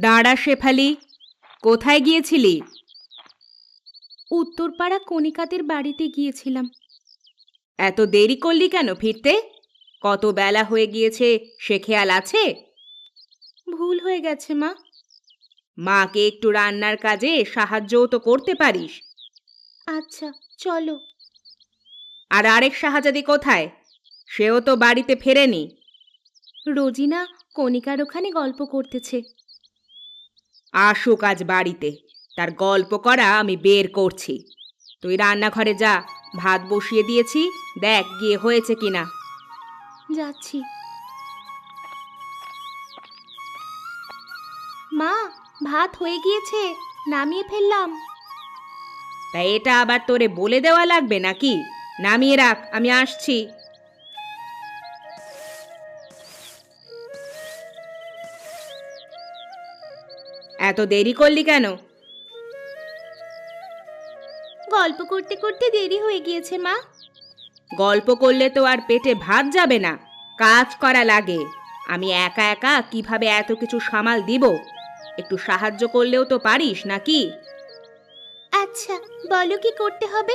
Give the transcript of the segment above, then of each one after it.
দাঁড়া শেফালি কোথায় গিয়েছিলি? উত্তরপাড়া কণিকাদের বাড়িতে গিয়েছিলাম। এত দেরি করলি কেন ফিরতে? কত বেলা হয়ে গিয়েছে সে খেয়াল আছে? ভুল হয়ে গেছে মা। মাকে একটু রান্নার কাজে সাহায্যও তো করতে পারিস। আচ্ছা চলো। আর আরেক শাহজাদি কোথায়? সেও তো বাড়িতে ফেরেনি। রোজিনা কণিকার ওখানে গল্প করতেছে। আসুক আজ বাড়িতে। তার গল্প করা আমি বের করছি। তুই রান্নাঘরে যা ভাত বসিয়ে দিয়েছি দেখ গিয়ে হয়েছে কিনা। যাচ্ছি। মা ভাত হয়ে গিয়েছে নামিয়ে ফেললাম। তা এটা আবার তোরে বলে দেওয়া লাগবে নাকি? নামিয়ে রাখ আমি আসছি। এত দেরি করলি কেন? গল্প করতে করতে দেরি হয়ে গিয়েছে মা। গল্প করলে তো আর পেটে ভাত যাবে না। কাজ করা লাগে। আমি একা একা কীভাবে এত কিছু সামাল দিব? একটু সাহায্য করলেও তো পারিস নাকি? আচ্ছা বলো কি করতে হবে?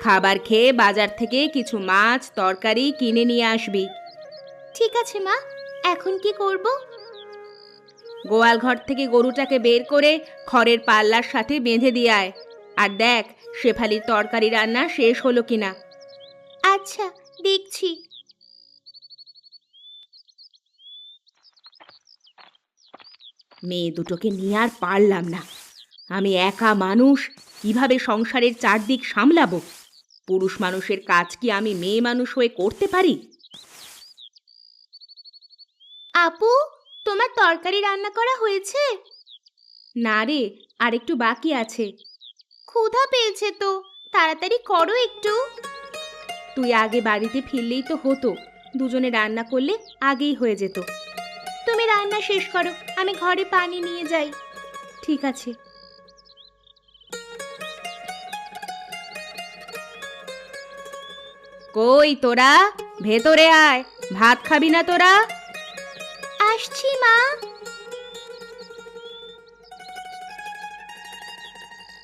খাবার খেয়ে বাজার থেকে কিছু মাছ তরকারি কিনে নিয়ে আসবি। ঠিক আছে মা। এখন কি করব? গোয়াল ঘর থেকে গরুটাকে বের করে খড়ের পাল্লার সাথে বেঁধে দিয়ে আয়। আর দেখ শেফালির তরকারি রান্না শেষ হলো কিনা। আচ্ছা দেখছি। মেয়ে দুটোকে নিয়ে আর পারলাম না। আমি একা মানুষ কীভাবে সংসারের চারদিক সামলাবো? পুরুষ মানুষের কাজ কি আমি মেয়ে মানুষ হয়ে করতে পারি? আপু তোমার তরকারি রান্না করা হয়েছে? না রে আর একটু বাকি আছে। ক্ষুধা পেয়েছে তো, তাড়াতাড়ি করো একটু। তুই আগে বাড়িতে ফিরলেই তো হতো, দুজনে রান্না করলে আগেই হয়ে যেত। তুমি রান্না শেষ করো, আমি ঘরে পানি নিয়ে যাই। ঠিক আছে। কই তোরা? ভেতরে আয়, ভাত খাবি না তোরা? আসছি মা।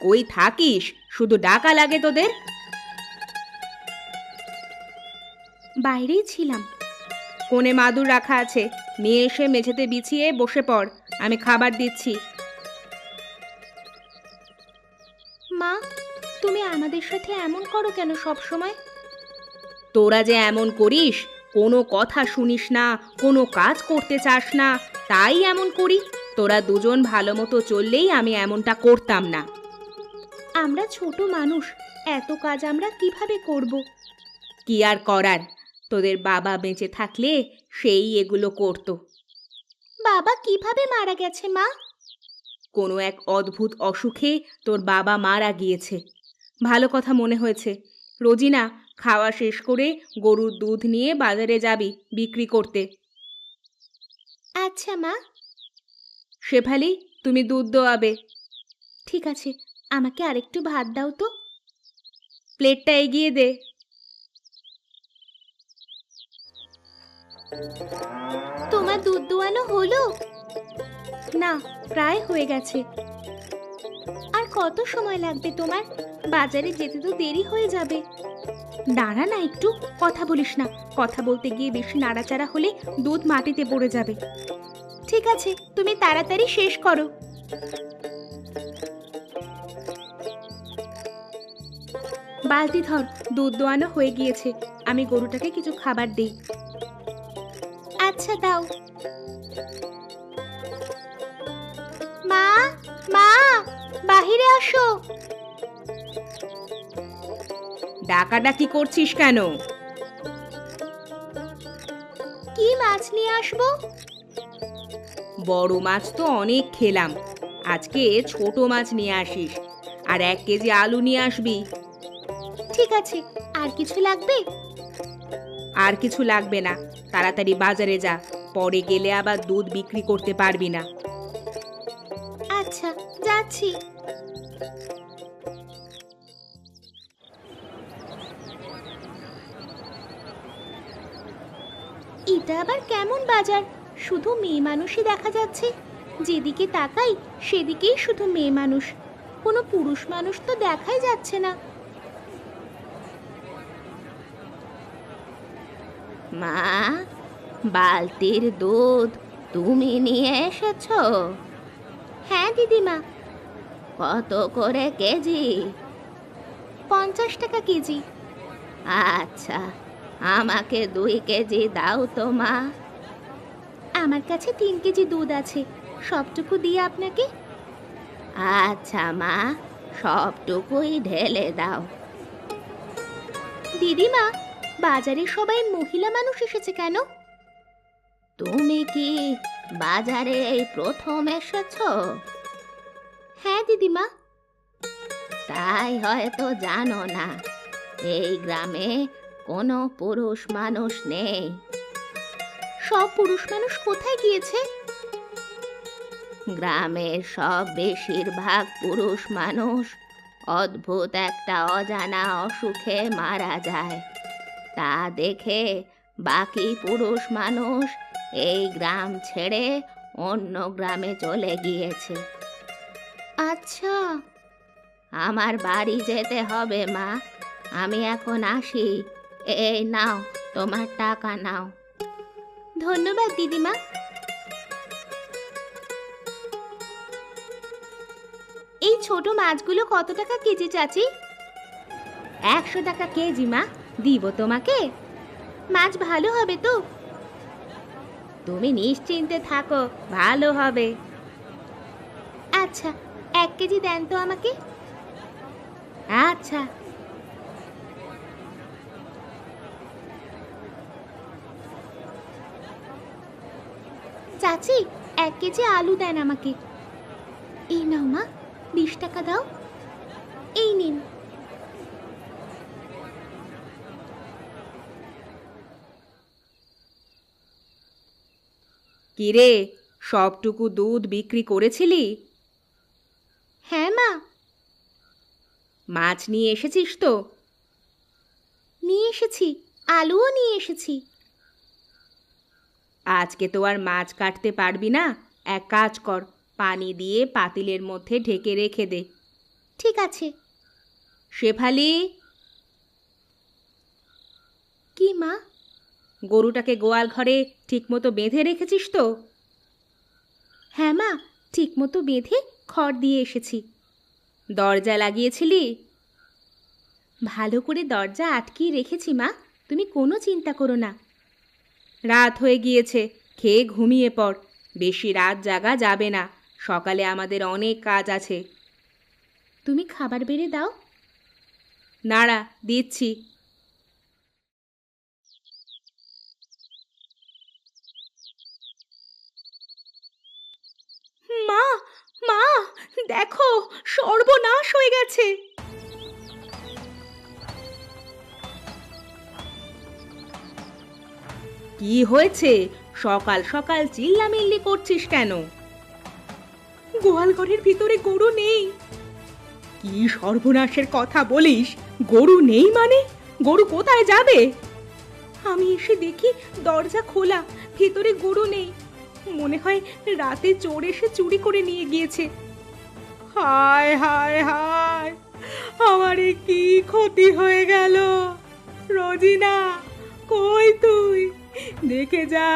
কই থাকিস? শুধু ডাকা লাগে তোদের? বাইরেই ছিলাম। কোণে মাদুর রাখা আছে। নিয়ে এসে মেঝেতে বিছিয়ে বসে পড়। আমি খাবার দিচ্ছি। মা তুমি আমাদের সাথে এমন করো কেন সব সময় তোরা যে এমন করিস কোনো কথা শুনিস না কোনো কাজ করতে চাস না তাই এমন করি। তোরা দুজন ভালো মতো চললেই আমি এমনটা করতাম না। আমরা ছোট মানুষ এত কাজ আমরা কীভাবে করব? কি আর করার? তোদের বাবা বেঁচে থাকলে সেই এগুলো করত। বাবা কীভাবে মারা গেছে মা? কোনো এক অদ্ভুত অসুখে তোর বাবা মারা গিয়েছে। ভালো কথা মনে হয়েছে। রোজিনা খাওয়া শেষ করে গরুর দুধ নিয়ে বাজারে যাবি বিক্রি করতে। আচ্ছা মা। শেফালি তুমি দুধ দোয়াবে। ঠিক আছে আমাকে আরেকটু ভাত দাও তো। প্লেটটা এগিয়ে দে। তোমার দুধ দোয়ানো হলো? না প্রায় হয়ে গেছে। কত সময় লাগবে তোমার? বাজারে যেতে তো দেরি হয়ে যাবে। দাঁড়া না একটু, কথা বলিস না। কথা বলতে গিয়ে বেশি নাড়াচাড়া হলে দুধ মাটিতে পড়ে যাবে। ঠিক আছে, তুমি তাড়াতাড়ি শেষ করো। বালতি ধর, দুধ দোয়ানো হয়ে গিয়েছে। আমি গরুটাকে কিছু খাবার দিই। আচ্ছা দাও। মা মা! বাহিরে আসো। ডাকাডাকি করছিস কেন? কি মাছ নিয়ে আসব? বড় মাছ তো অনেক খেলাম। আজকে ছোট মাছ নিয়ে আসিস। আর এক কেজি আলু নিয়ে আসবি। ঠিক আছে। আর কিছু লাগবে? আর কিছু লাগবে না। তাড়াতাড়ি বাজারে যা। পরে গেলে আবার দুধ বিক্রি করতে পারবি না। যাচ্ছি এটা আবার কেমন বাজার? শুধু মেয়ে মানুষই দেখা যাচ্ছে। যেদিকে তাকাই, সেদিকেই শুধু মেয়ে মানুষ। কোনো পুরুষ মানুষ তো দেখাই যাচ্ছে না। মা, বালতির দুধ তুমি নিয়ে এসেছ? হ্যাঁ দিদিমা। কত করে কেজি? পঞ্চাশ টাকা কেজি। আচ্ছা আমাকে দুই কেজি দাও তো মা। আমার কাছে তিন কেজি দুধ আছে সবটুকু দিয়ে আপনাকে। আচ্ছা মা সবটুকুই ঢেলে দাও। দিদিমা বাজারে সবাই মহিলা মানুষ এসেছে কেন? তুমি কি বাজারে এই প্রথম এসেছ? হ্যাঁ দিদিমা? তাই হয়তো জানো না, এই গ্রামে কোনো পুরুষ মানুষ নেই। সব পুরুষ মানুষ কোথায় গিয়েছে? গ্রামের সব বেশিরভাগ পুরুষ মানুষ অদ্ভুত একটা অজানা অসুখে মারা যায়। তা দেখে বাকি পুরুষ মানুষ এই গ্রাম ছেড়ে অন্য গ্রামে চলে গিয়েছে। আচ্ছা। আমার বাড়ি যেতে হবে, মা। আমি এখন আসি। এই নাও, তোমার টাকা নাও। ধন্যবাদ, দিদিমা। এই ছোট মাছগুলো কত টাকা কেজি, চাচি? একশো টাকা কেজি, মা। দিব তোমাকে? মাছ ভালো হবে তো? তুমি নিশ্চিন্তে থাকো, ভালো হবে। আচ্ছা। এক কেজি দেন তো আমাকে। আচ্ছা। চাচি, এক কেজি আলু দেন আমাকে। এই নাও মা, বিশ টাকা দাও। এই নিন। কিরে, সবটুকু দুধ বিক্রি করেছিলি? হ্যাঁ মা। মাছ নিয়ে এসেছিস তো? নিয়ে এসেছি আলুও নিয়ে এসেছি। আজকে তো আর মাছ কাটতে পারবি না। এক কাজ কর পানি দিয়ে পাতিলের মধ্যে ঢেকে রেখে দে। ঠিক আছে। শেফালি? কি মা? গরুটাকে গোয়াল ঘরে ঠিকমতো বেঁধে রেখেছিস তো? হ্যাঁ মা ঠিকমতো বেঁধে খড় দিয়ে এসেছি। দরজা লাগিয়েছিলি? ভালো করে দরজা আটকিয়ে রেখেছি, মা। তুমি কোনো চিন্তা করো না। রাত হয়ে গিয়েছে, খেয়ে ঘুমিয়ে পড়। বেশি রাত জাগা যাবে না। সকালে আমাদের অনেক কাজ আছে। তুমি খাবার বেড়ে দাও। নাড়া, দিচ্ছি মা মা দেখো, সর্বনাশ হয়ে গেছে। কি হয়েছে? সকাল সকাল চিল্লামিল্লি করছিস কেন? গোয়ালঘরের ভিতরে গরু নেই। কি সর্বনাশের কথা বলিস? গরু নেই মানে? গরু কোথায় যাবে? আমি এসে দেখি দরজা খোলা, ভিতরে গরু নেই। মনে হয় রাতে চোর এসে চুরি করে নিয়ে গিয়েছে। হায় হায় হায় আমার এ কি ক্ষতি হয়ে গেল? রোজিনা কই তুই? দেখে যা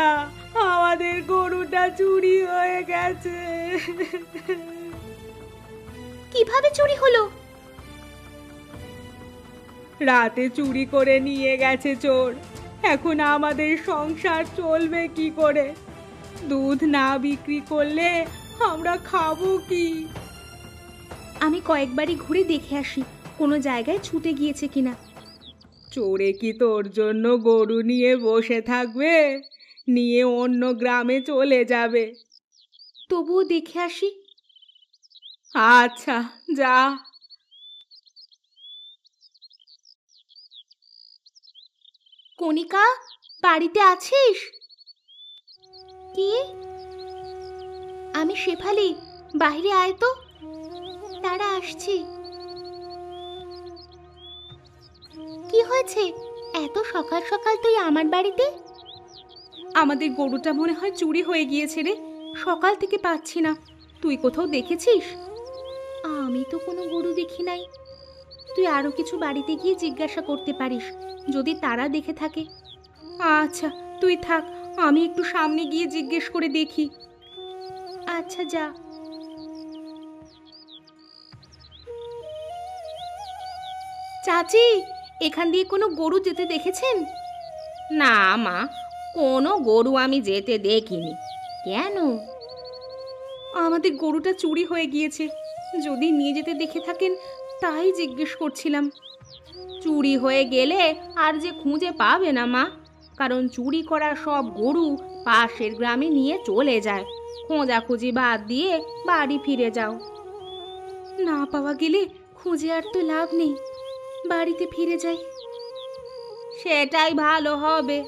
আমাদের গরুটা চুরি হয়ে গেছে। কীভাবে চুরি হলো? রাতে চুরি করে নিয়ে গেছে চোর। এখন আমাদের সংসার চলবে কি করে? দুধ না বিক্রি করলে আমরা খাব কি? আমি কয়েকবারই ঘুরে দেখে আসি কোনো জায়গায় ছুটে গিয়েছে কিনা। চোরে কি তোর জন্য গরু নিয়ে বসে থাকবে? নিয়ে অন্য গ্রামে চলে যাবে। তবুও দেখে আসি। আচ্ছা যা। কণিকা বাড়িতে আছিস? কি? আমি শেফালি বাইরে আয় তো। তারা আসছি। কি হয়েছে? এত সকাল সকাল তুই আমার বাড়িতে? আমাদের গরুটা মনে হয় চুরি হয়ে গিয়েছে রে। সকাল থেকে পাচ্ছি না। তুই কোথাও দেখেছিস? আমি তো কোনো গরু দেখি নাই। তুই আরও কিছু বাড়িতে গিয়ে জিজ্ঞাসা করতে পারিস যদি তারা দেখে থাকে। আচ্ছা তুই থাক আমি একটু সামনে গিয়ে জিজ্ঞেস করে দেখি। আচ্ছা যা। চাচি, এখান দিয়ে কোনো গরু যেতে দেখেছেন? না মা, কোনো গরু আমি যেতে দেখিনি। কেন? আমাদের গরুটা চুরি হয়ে গিয়েছে। যদি নিয়ে যেতে দেখে থাকেন, তাই জিজ্ঞেস করছিলাম। চুরি হয়ে গেলে আর যে খুঁজে পাবে না মা, কারণ চুরি করা সব গরু পাশের গ্রামে নিয়ে চলে যায়। খোঁজাখুঁজি বাদ দিয়ে বাড়ি ফিরে যাও। না পাওয়া গেলে খুঁজে আর তো লাভ নেই। বাড়িতে ফিরে যাই। সেটাই ভালো হবে।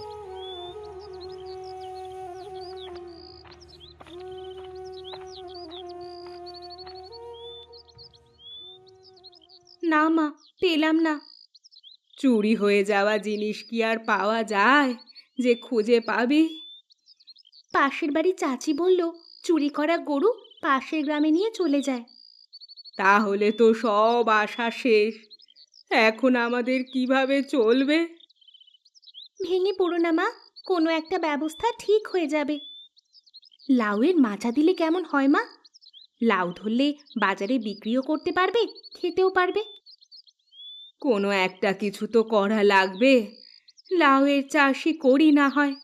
না মা পেলাম না। চুরি হয়ে যাওয়া জিনিস কি আর পাওয়া যায়? যে খুঁজে পাবি। পাশের বাড়ি চাচি বলল চুরি করা গরু পাশের গ্রামে নিয়ে চলে যায়। তাহলে তো সব আশা শেষ। এখন আমাদের কীভাবে চলবে? ভেঙে পড়ো না মা। কোনো একটা ব্যবস্থা ঠিক হয়ে যাবে। লাউয়ের মাচা দিলে কেমন হয় মা? লাউ ধরলে বাজারে বিক্রিও করতে পারবে খেতেও পারবে। কোনো একটা কিছু তো করা লাগবে। লাউয়ের চাষই করি না হয়।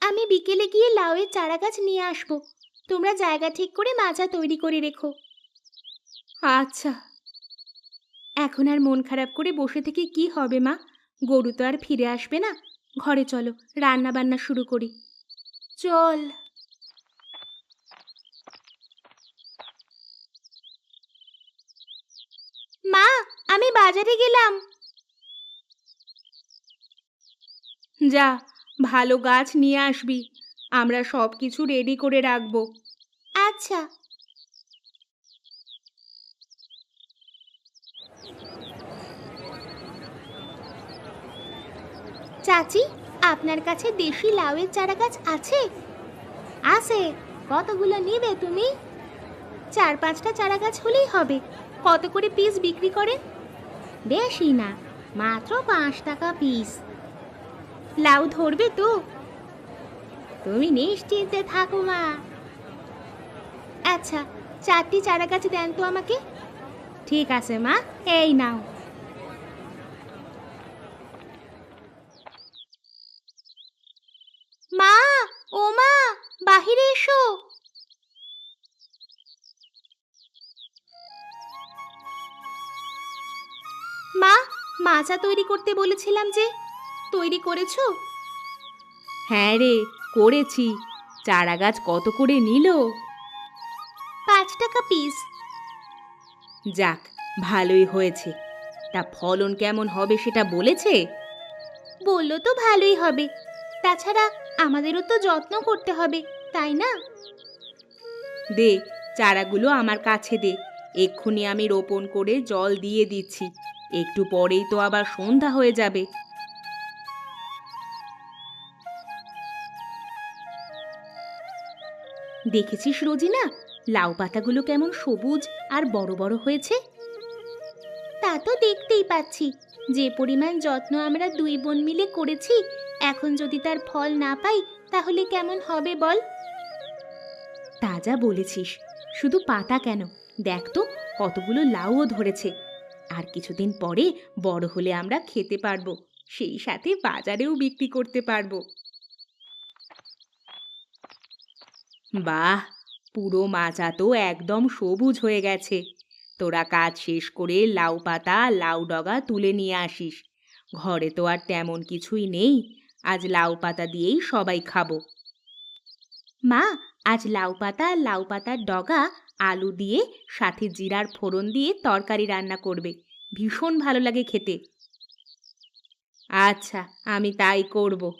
আমি বিকেলে গিয়ে লাউয়ের চারা গাছ নিয়ে আসব। তোমরা জায়গা ঠিক করে মাচা তৈরি করে রেখো। আচ্ছা। এখন আর মন খারাপ করে বসে থেকে কি হবে, মা? গরু তো আর ফিরে আসবে না। ঘরে চলো রান্না বান্না শুরু করি। চল। মা, আমি বাজারে গেলাম। যা, ভালো গাছ নিয়ে আসবি। আমরা সব কিছু রেডি করে রাখব। আচ্ছা। চাচি, আপনার কাছে দেশি লাউয়ের চারা গাছ আছে? আছে। কতগুলো নিবে তুমি? চার পাঁচটা চারা গাছ হলেই হবে। কত করে পিস বিক্রি করেন? বেশি না, মাত্র পাঁচ টাকা পিস লাউ ধরবে তো? তুমি নিশ্চিন্তে থাকো, মা। আচ্ছা চারটি চারা গাছ দেন তো আমাকে? ঠিক আছে, মা। এই নাও মা ও মা বাহিরে এসো। মা মাচা তৈরি করতে বলেছিলাম যে তৈরি করেছ? হ্যাঁ রে করেছি। চারা গাছ কত করে নিল? পাঁচ টাকা পিস যাক ভালোই হয়েছে। তা ফলন কেমন হবে সেটা বলেছে? বলল তো ভালোই হবে। তাছাড়া আমাদেরও তো যত্ন করতে হবে। তাই না? দে, চারাগুলো আমার কাছে দে। এক্ষুনি আমি রোপণ করে জল দিয়ে দিচ্ছি। একটু পরেই তো আবার সন্ধ্যা হয়ে যাবে। দেখেছিস রোজিনা? লাউ পাতাগুলো কেমন সবুজ আর বড় বড় হয়েছে? তা তো দেখতেই পাচ্ছি। যে পরিমাণ যত্ন আমরা দুই বোন মিলে করেছি, এখন যদি তার ফল না পাই, তাহলে কেমন হবে বল? তাজা বলেছিস। শুধু পাতা কেন? দেখ তো, কতগুলো লাউও ধরেছে। আর কিছুদিন পরে বড় হলে আমরা খেতে পারব, সেই সাথে বাজারেও বিক্রি করতে পারব। বাহ, পুরো মাচা তো একদম সবুজ হয়ে গেছে। তোরা কাজ শেষ করে লাউ পাতা, লাউ ডগা তুলে নিয়ে আসিস। ঘরে তো আর তেমন কিছুই নেই। আজ লাউ পাতা দিয়েই সবাই খাব। মা আজ লাউ পাতা আর লাউ পাতার ডগা আলু দিয়ে সাথে জিরার ফোড়ন দিয়ে তরকারি রান্না করবে। ভীষণ ভালো লাগে খেতে। আচ্ছা আমি তাই করব।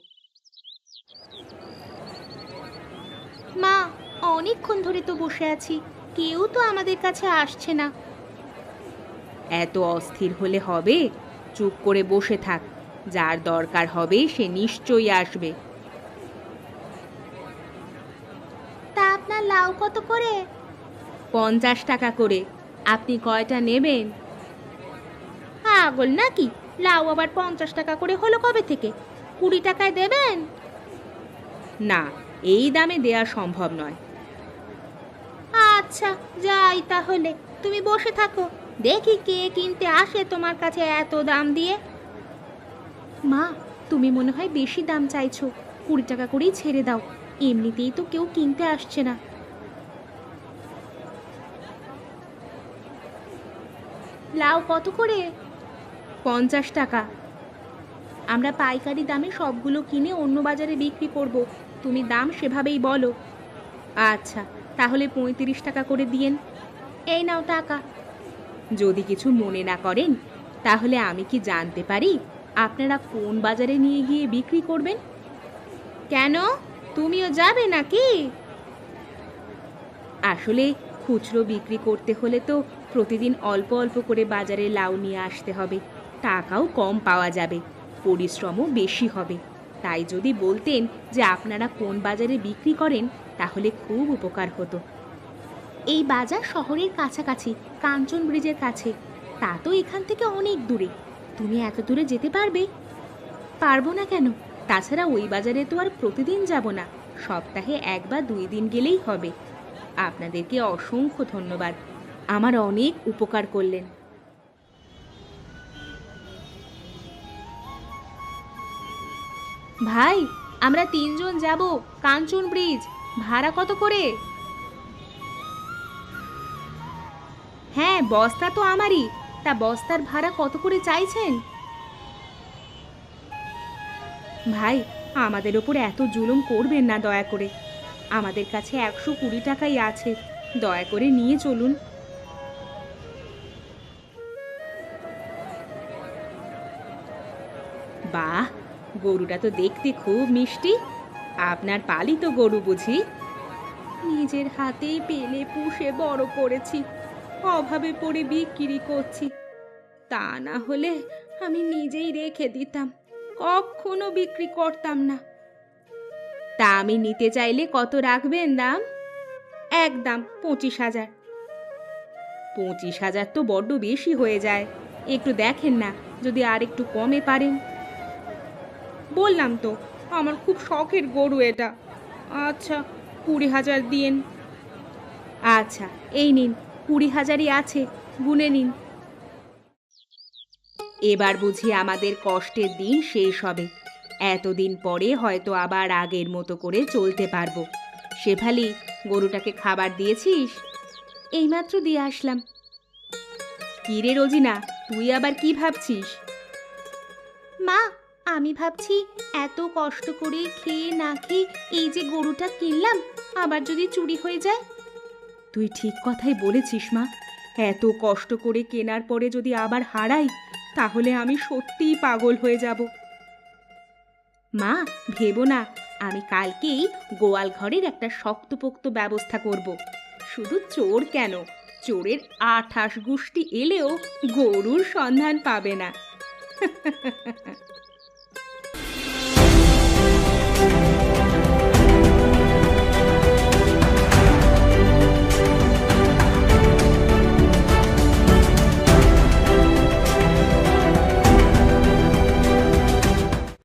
মা অনেকক্ষণ ধরে তো বসে আছি। কেউ তো আমাদের কাছে আসছে না। এত অস্থির হলে হবে? চুপ করে বসে থাক। যার দরকার হবে সে নিশ্চয়ই আসবে। লাউ কত করে? পঞ্চাশ টাকা করে। আপনি কয়টা নেবেন? আগল নাকি? লাউ আবার পঞ্চাশ টাকা করে হলো কবে থেকে? কুড়ি টাকায় দেবেন? না এই দামে দেয়া সম্ভব নয়। আচ্ছা যাই তাহলে। তুমি বসে থাকো। দেখি কে কিনতে আসে তোমার কাছে এত দাম দিয়ে। মা তুমি মনে হয় বেশি দাম চাইছো। কুড়ি টাকা করেই ছেড়ে দাও। এমনিতেই তো কেউ কিনতে আসছে না। লাউ কত করে? পঞ্চাশ টাকা। আমরা পাইকারি দামে সবগুলো কিনে অন্য বাজারে বিক্রি করব। তুমি দাম সেভাবেই বলো। আচ্ছা তাহলে পঁয়ত্রিশ টাকা করে দিয়েন। এই নাও টাকা। যদি কিছু মনে না করেন, তাহলে আমি কি জানতে পারি আপনারা কোন বাজারে নিয়ে গিয়ে বিক্রি করবেন? কেন? তুমিও যাবে নাকি? আসলে খুচরো বিক্রি করতে হলে তো প্রতিদিন অল্প অল্প করে বাজারে লাউ নিয়ে আসতে হবে। টাকাও কম পাওয়া যাবে। পরিশ্রমও বেশি হবে। তাই যদি বলতেন যে আপনারা কোন বাজারে বিক্রি করেন, তাহলে খুব উপকার হতো। এই বাজার শহরের কাছাকাছি, কাঞ্চন ব্রিজের কাছে। তা তো এখান থেকে অনেক দূরে। তুমি এত দূরে যেতে পারবে? পারব না কেন? তাছাড়া ওই বাজারে তো আর প্রতিদিন যাব না। সপ্তাহে এক বা দুই দিন গেলেই হবে। আপনাদেরকে অসংখ্য ধন্যবাদ। আমার অনেক উপকার করলেন। ভাই, আমরা তিনজন যাব কাঞ্চন ব্রিজ। ভাড়া কত করে? হ্যাঁ বস্তা তো আমারই। তা বস্তার ভাড়া কত করে চাইছেন? ভাই, আমাদের ওপর এত জুলুম করবেন না দয়া করে। আমাদের কাছে একশো কুড়ি টাকাই আছে। দয়া করে নিয়ে চলুন। বাহ, গরুটা তো দেখতে খুব মিষ্টি। আপনার পালিত গরু বুঝি। নিজের হাতেই পেলে পুষে বড় করেছি, অভাবে পড়ে বিক্রি করছি। তা না হলে আমি নিজেই রেখে দিতাম, কখনো বিক্রি করতাম না। তা আমি নিতে চাইলে কত রাখবেন দাম? একদম পঁচিশ হাজার। পঁচিশ হাজার তো বড্ড বেশি হয়ে যায়, একটু দেখেন না, যদি আর একটু কমে পারেন। বললাম তো, আমার খুব শখের গরু এটা। আচ্ছা কুড়ি হাজার দিন আচ্ছা এই নিন, কুড়ি হাজারই আছে, গুনে নিন। এবার বুঝি আমাদের কষ্টের দিন শেষ হবে। এতদিন পরে হয়তো আবার আগের মতো করে চলতে পারব। শেফালি, গরুটাকে খাবার দিয়েছিস? এইমাত্র দিয়ে আসলাম। কি রে রোজিনা, তুই আবার কি ভাবছিস? মা আমি ভাবছি এত কষ্ট করে খেয়ে না খেয়ে এই যে গরুটা কিনলাম আবার যদি চুরি হয়ে যায়। তুই ঠিক কথাই বলেছিস মা। এত কষ্ট করে কেনার পরে যদি আবার হারাই তাহলে আমি সত্যিই পাগল হয়ে যাব। মা ভেবো না আমি কালকেই গোয়াল ঘরের একটা শক্তপোক্ত ব্যবস্থা করব। শুধু চোর কেন? চোরের আঠাশ গুষ্টি এলেও গরুর সন্ধান পাবে না।